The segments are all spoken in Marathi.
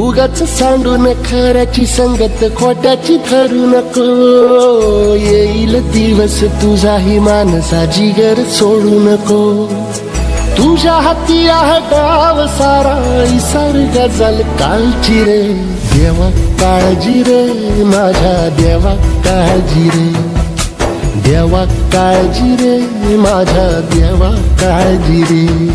उगाच सांडून खऱ्याची संगत खोट्याची ठरू नको. येईल दिवस तुझाही मानसा जिगर सोडू नको. तुझ्या हाती आहे डाव सारा इसार गजल कालची रे. देवा काळजी रे माझ्या देवा काळजी रे. देवा काळजी रे माझ्या देवा काळजी रे.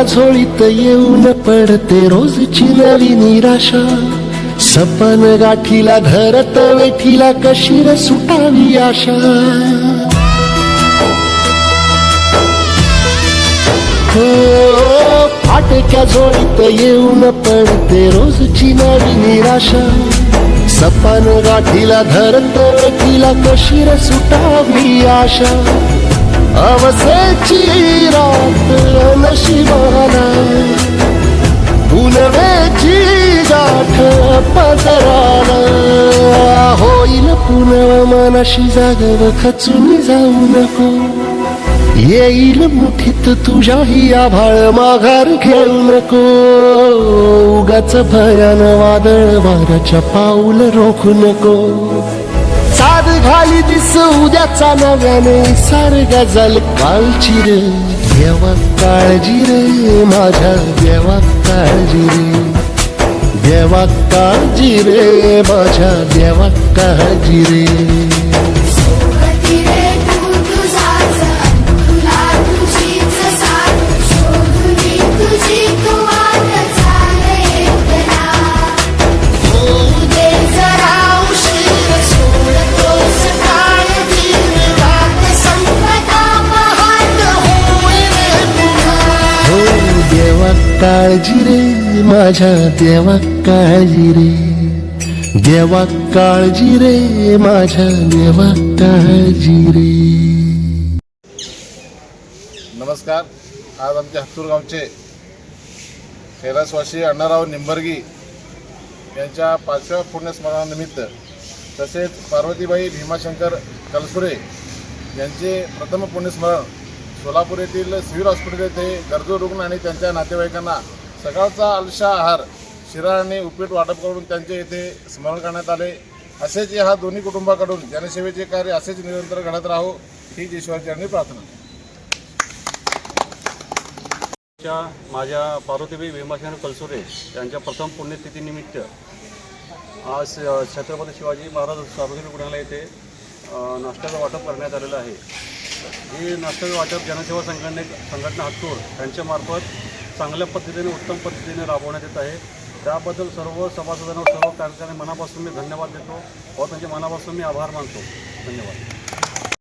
फाटक्या झोळीत येऊन पडते रोजची नवी निराशा. सपन गाठीला धरत वेठीला कशीर सुटावी आशा. हो फाटक्या झोळीत येऊन पडते रोजची नवी निराशा. सपन गाठीला धरत वेठीला कशीर सुटावी आशा. अवसेची रात नशिबाला. पुनवेची गाठ पदराला. होईल पुनव मनाशी जागव खचून जाऊ नको. येईल मुठीत तुझ्याही आभाळ माघार घेऊ नको. उगाच भयान वादळ वाऱ्याच्या पाऊल रोखू नको. साध दिस उद्याचा नव्याने सार गजल कालची रे. देवा काळजी रे माझ्या देवा काळजी रे. देवा काळजी रे माझ्या देवा काळजी रे. काळजी रे माझ्या देवा काळजी रे. देवा काळजी रे माझ्या देवा काळजी रे. नमस्कार. आज आमच्या हत्तूर गावचे कैलासवासी अण्णाराव निंबर्गी यांच्या पाचव्या पुण्यस्मरणानिमित्त तसेच पार्वतीबाई भीमाशंकर कलसुरे यांचे प्रथम पुण्यस्मरण सोलापूर येथील सिव्हिल हॉस्पिटल येथे गरजू रुग्ण आणि त्यांच्या नातेवाईकांना सकाळचा अलशा आहार शिरा आणि उपीट वाटप करून त्यांचे येथे स्मरण करण्यात आले. असेच ह्या दोन्ही कुटुंबाकडून जनसेवेचे कार्य असेच निरंतर घडत राहो हीच ईश्वरचरणी प्रार्थना. माझ्या पार्वतीबाई भीमाशंकर कलसुरे यांच्या प्रथम पुण्यतिथीनिमित्त आज छत्रपती शिवाजी महाराज सार्वजनिक रुग्णालय येथे नाश्त्याचं वाटप करण्यात आलेलं आहे. हे नाश्त्याचं वाटप जनसेवा संघटने संघटना हत्तूर यांच्यामार्फत चांगल्या पद्धतीने उत्तम पद्धतीने राबवण्यात येत आहे. त्याबद्दल सर्व सभासदांना सर्व कार्यकर्त्यांना मनापासून मी धन्यवाद देतो. व त्यांच्या मनापासून मी आभार मानतो. धन्यवाद.